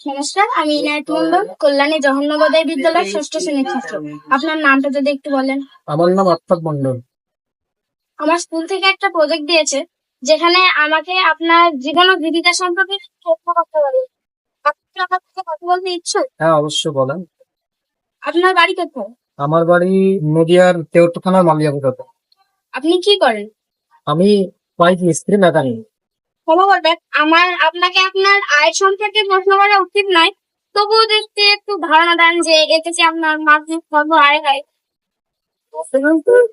নমস্কার আমি ইনায়ত মন্ডল কল্যাণী জহন্নবোদয় বিদ্যালয়ের ষষ্ঠ শ্রেণির ছাত্র। আপনার নামটা যদি একটু বলেন। আমার নাম আফতাব মন্ডল আমার স্কুল থেকে একটা প্রজেক্ট দিয়েছে যেখানে আমাকে আপনার জীবন ও জীবিকা সম্পর্কে তথ্য করতে পারি আপনি আমার সাথে কথা বলতে ইচ্ছুক? হ্যাঁ অবশ্যই বলেন। আপনার বাড়ি কোথায়? আমার বাড়ি নদিয়ার তেওটো থানার মালিয়াপুরাতে আপনি কি করেন? আমি বাইক মিস্ত্রি মেকানিক। ক্ষমা করবেন। আমার আপনাকে আপনার আয় সম্পর্কে প্রশ্ন করা উচিত নয়। তবুও দেখতে একটু ধারণা দেন যে এতে কি আপনার মাসিক কত আয় হয়।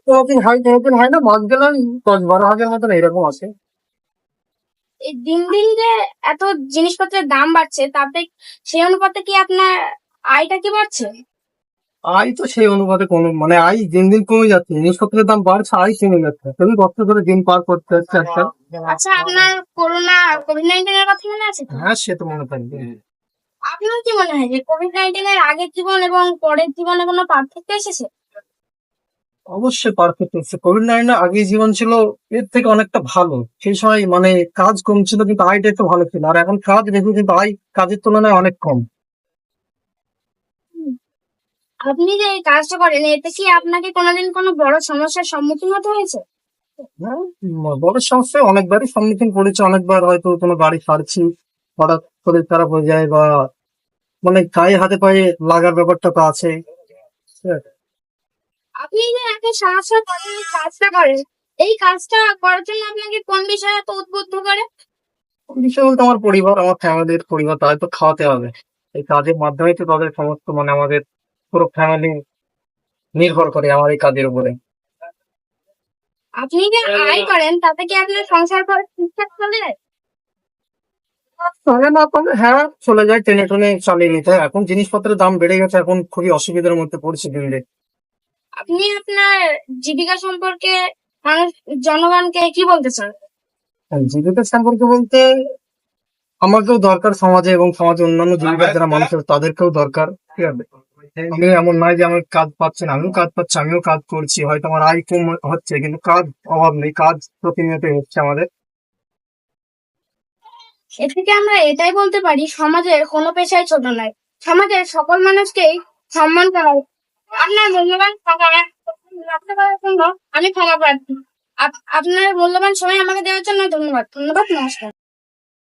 কোনোদিন হয় কোনোদিন হয় না মাস গেলাম দশ বারো হাজার মতন এরকম আছে। এই দিন দিন যে এত জিনিসপত্রের দাম বাড়ছে তাতে সেই অনুপাতে কি আপনার আয়টা কি বাড়ছে? আয় তো সেই অনুপাতে কোনো মানে আয় দিন দিন কমে যাচ্ছে জিনিসপত্রের দাম বাড়ছে আয় কমে যাচ্ছে। খুবই কষ্ট করে দিন পার করতে হচ্ছে একটা। আচ্ছা আপনার করোনা কোভিড নাইন্টিন এর কথা মনে আছে? হ্যাঁ সে তো মনে থাকবে। আপনার কি মনে হয় যে কোভিড নাইন্টিন এর আগের জীবন এবং পরের জীবনে কোনো পার্থক্য এসেছে? অবশ্যই পারফেক্ট হচ্ছে কোভিড নাইন্টিন আগে জীবন ছিল এর থেকে অনেকটা ভালো। সেই সময় মানে কাজ কম ছিল কিন্তু আয়টা একটু ভালো ছিল। আর এখন কাজ দেখুন কিন্তু আয় কাজের তুলনায় অনেক কম। আপনি যে এই কাজটা করেন এতে কি আপনাকে কোনোদিন কোনো বড় সমস্যার সম্মুখীন হতে হয়েছে? হ্যাঁ, বড় সমস্যায় অনেকবারই সম্মুখীন করেছি অনেকবার হয়তো কোনো গাড়ি ছাড়ছি হঠাৎ শরীর খারাপ হয়ে যায় বা মানে গায়ে হাতে পায়ে লাগার ব্যাপারটা তো আছে। হ্যাঁ, আপনি যে একে সাহায্য করেন এই কাজটা করেন এই কাজটা করার জন্য আপনাকে কোন বিষয়ে এত উদ্বুদ্ধ করে? বিষয় বলতে আমার পরিবার আমার ফ্যামিলির পরিবার তাদের তো খাওয়াতে হবে। এই কাজের মাধ্যমেই তো তাদের সমস্ত মানে আমাদের পুরো ফ্যামিলি নির্ভর করে আমার এই কাজের উপরে। আপনি যে আয় করেন তাতে কি আপনার সংসার খরচ ঠিকঠাক চলে? চলে না তবে হ্যাঁ চলে যায় টেনে টেনে চালিয়ে নিতে হয়। এখন জিনিসপত্রের দাম বেড়ে গেছে এখন খুবই অসুবিধার মধ্যে পড়ছে দিন দিন। আপনি আপনার জীবিকা সম্পর্কে মানুষ জনগণকে কি বলতে চান? জীবিকা সম্পর্কে বলতে আমাকেও দরকার সমাজে এবং সমাজে অন্যান্য জীবিকা যারা মানুষের তাদেরকেও দরকার ঠিক আছে? আমি এমন নয় যে আমি কাজ পাচ্ছি না। আমিও কাজ পাচ্ছি, আমিও কাজ করছি। হয়তো আমার আয় কম হচ্ছে, কিন্তু কাজ অভাব নেই, কাজ প্রতিনিয়তই হচ্ছে আমাদের। এ থেকে আমরা এটাই বলতে পারি, সমাজের কোনো পেশাই ছোট নয়। সমাজের সকল মানুষকেই সম্মান করা আপনার মূল্যবান আমি ক্ষমা প্রার্থী আপ- আপনার মূল্যবান সময় আমাকে দেওয়ার জন্য ধন্যবাদ। ধন্যবাদ, নমস্কার।